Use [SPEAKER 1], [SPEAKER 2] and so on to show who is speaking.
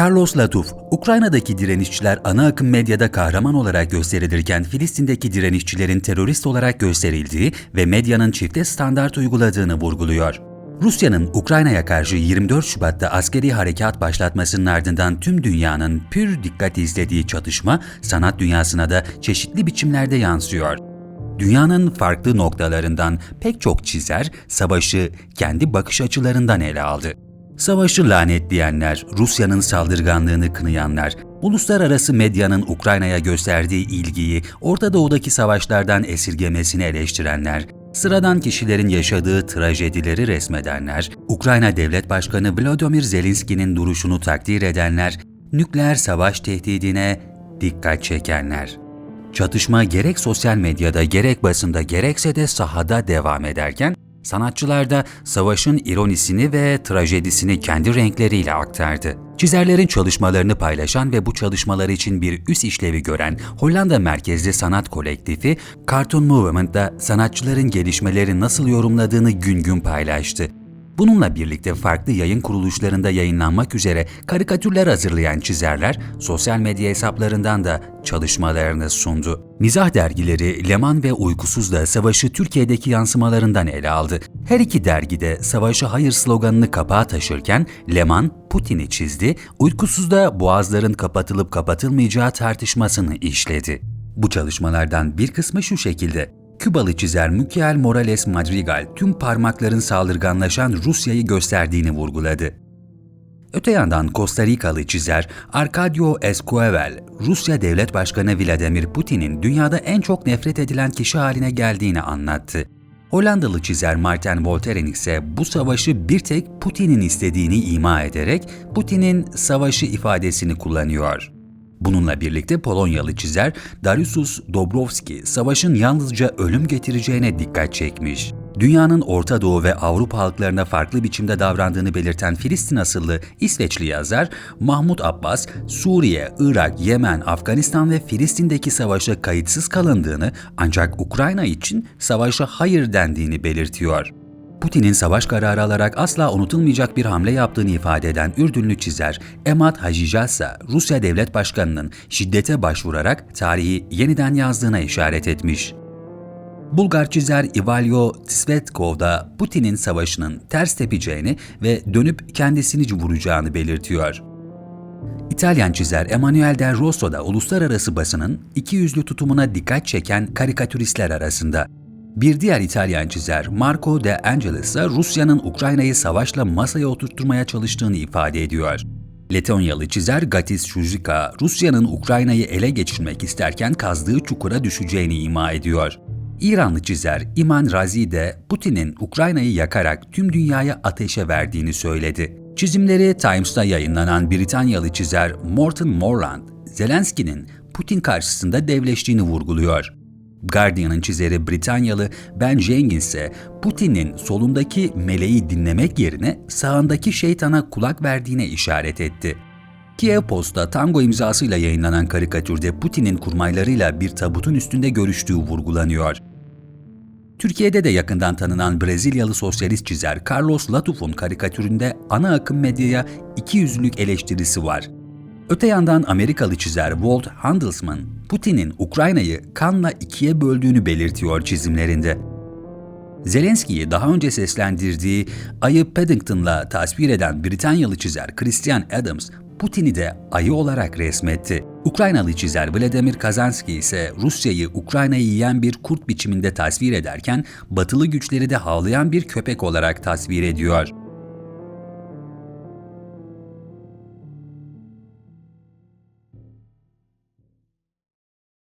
[SPEAKER 1] Carlos Latuf, Ukrayna'daki direnişçiler ana akım medyada kahraman olarak gösterilirken Filistin'deki direnişçilerin terörist olarak gösterildiği ve medyanın çifte standart uyguladığını vurguluyor. Rusya'nın Ukrayna'ya karşı 24 Şubat'ta askeri harekat başlatmasının ardından tüm dünyanın pür dikkat izlediği çatışma sanat dünyasına da çeşitli biçimlerde yansıyor. Dünyanın farklı noktalarından pek çok çizer savaşı kendi bakış açılarından ele aldı. Savaşı lanetleyenler, Rusya'nın saldırganlığını kınayanlar, uluslararası medyanın Ukrayna'ya gösterdiği ilgiyi Orta Doğu'daki savaşlardan esirgemesini eleştirenler, sıradan kişilerin yaşadığı trajedileri resmedenler, Ukrayna Devlet Başkanı Volodymyr Zelenski'nin duruşunu takdir edenler, nükleer savaş tehdidine dikkat çekenler. Çatışma gerek sosyal medyada gerek basında gerekse de sahada devam ederken, sanatçılar da savaşın ironisini ve trajedisini kendi renkleriyle aktardı. Çizerlerin çalışmalarını paylaşan ve bu çalışmalar için bir üst işlevi gören Hollanda merkezli sanat kolektifi Cartoon Movement'da sanatçıların gelişmeleri nasıl yorumladığını gün gün paylaştı. Bununla birlikte farklı yayın kuruluşlarında yayınlanmak üzere karikatürler hazırlayan çizerler sosyal medya hesaplarından da çalışmalarını sundu. Mizah dergileri Leman ve Uykusuz da savaşı Türkiye'deki yansımalarından ele aldı. Her iki dergide savaşa hayır sloganını kapağa taşırken Leman Putin'i çizdi, Uykusuz da boğazların kapatılıp kapatılmayacağı tartışmasını işledi. Bu çalışmalardan bir kısmı şu şekilde. Kübalı çizer Michael Morales Madrigal tüm parmakların saldırganlaşan Rusya'yı gösterdiğini vurguladı. Öte yandan Costa Rikalı çizer Arcadio Esquivel, Rusya Devlet Başkanı Vladimir Putin'in dünyada en çok nefret edilen kişi haline geldiğini anlattı. Hollandalı çizer Martin Volteren ise bu savaşı bir tek Putin'in istediğini ima ederek Putin'in savaşı ifadesini kullanıyor. Bununla birlikte Polonyalı çizer Dariusz Dobrowski savaşın yalnızca ölüm getireceğine dikkat çekmiş. Dünyanın Orta Doğu ve Avrupa halklarına farklı biçimde davrandığını belirten Filistin asıllı İsveçli yazar Mahmut Abbas, Suriye, Irak, Yemen, Afganistan ve Filistin'deki savaşa kayıtsız kalındığını ancak Ukrayna için savaşa hayır dendiğini belirtiyor. Putin'in savaş kararı alarak asla unutulmayacak bir hamle yaptığını ifade eden Ürdünlü çizer Emad Hajijasa, Rusya Devlet Başkanı'nın şiddete başvurarak tarihi yeniden yazdığına işaret etmiş. Bulgar çizer Ivalyo Tsvetkov da Putin'in savaşının ters tepeceğini ve dönüp kendisini vuracağını belirtiyor. İtalyan çizer Emanuel Del Rosso da uluslararası basının iki yüzlü tutumuna dikkat çeken karikatüristler arasında. Bir diğer İtalyan çizer Marco De Angelis ise Rusya'nın Ukrayna'yı savaşla masaya oturtturmaya çalıştığını ifade ediyor. Letonyalı çizer Gatis Şujika, Rusya'nın Ukrayna'yı ele geçirmek isterken kazdığı çukura düşeceğini ima ediyor. İranlı çizer İman Razi de Putin'in Ukrayna'yı yakarak tüm dünyaya ateşe verdiğini söyledi. Çizimleri Times'ta yayınlanan Britanyalı çizer Morton Morland, Zelenski'nin Putin karşısında devleştiğini vurguluyor. Guardian'ın çizeri Britanyalı Ben Jenkins ise Putin'in solundaki meleği dinlemek yerine sağındaki şeytana kulak verdiğine işaret etti. Kiev Post'ta tango imzasıyla yayınlanan karikatürde Putin'in kurmaylarıyla bir tabutun üstünde görüştüğü vurgulanıyor. Türkiye'de de yakından tanınan Brezilyalı sosyalist çizer Carlos Latuf'un karikatüründe ana akım medyaya iki yüzlülük eleştirisi var. Öte yandan Amerikalı çizer Walt Handelsman, Putin'in Ukrayna'yı kanla ikiye böldüğünü belirtiyor çizimlerinde. Zelenski'yi daha önce seslendirdiği ayı Paddington'la tasvir eden Britanyalı çizer Christian Adams, Putin'i de ayı olarak resmetti. Ukraynalı çizer Vladimir Kazanski ise Rusya'yı Ukrayna'yı yiyen bir kurt biçiminde tasvir ederken batılı güçleri de havlayan bir köpek olarak tasvir ediyor.